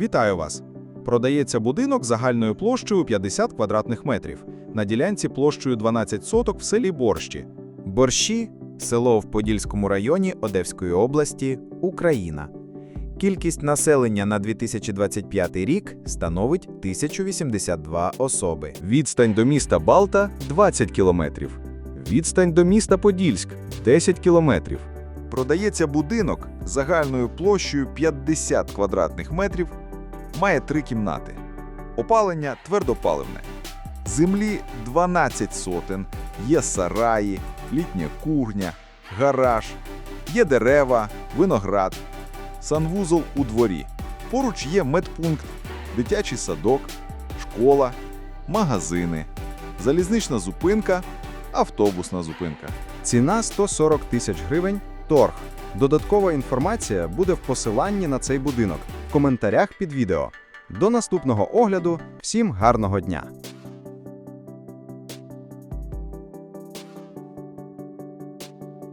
Вітаю вас! Продається будинок загальною площею 50 квадратних метрів на ділянці площею 12 соток в селі Борщі. Борщі село в Подільському районі Одеської області, Україна. Кількість населення на 2025 рік становить 1082 особи. Відстань до міста Балта 20 кілометрів. Відстань до міста Подільськ 10 кілометрів. Продається будинок загальною площею 50 квадратних метрів, має три кімнати. Опалення твердопаливне. Землі 12 сотен, є сараї, літня кухня, гараж, є дерева, виноград, санвузол у дворі. Поруч є медпункт, дитячий садок, школа, магазини, залізнична зупинка, автобусна зупинка. Ціна 140 тисяч гривень. Торг. Додаткова інформація буде в посиланні на цей будинок коментарях під відео. До наступного огляду. Всім гарного дня!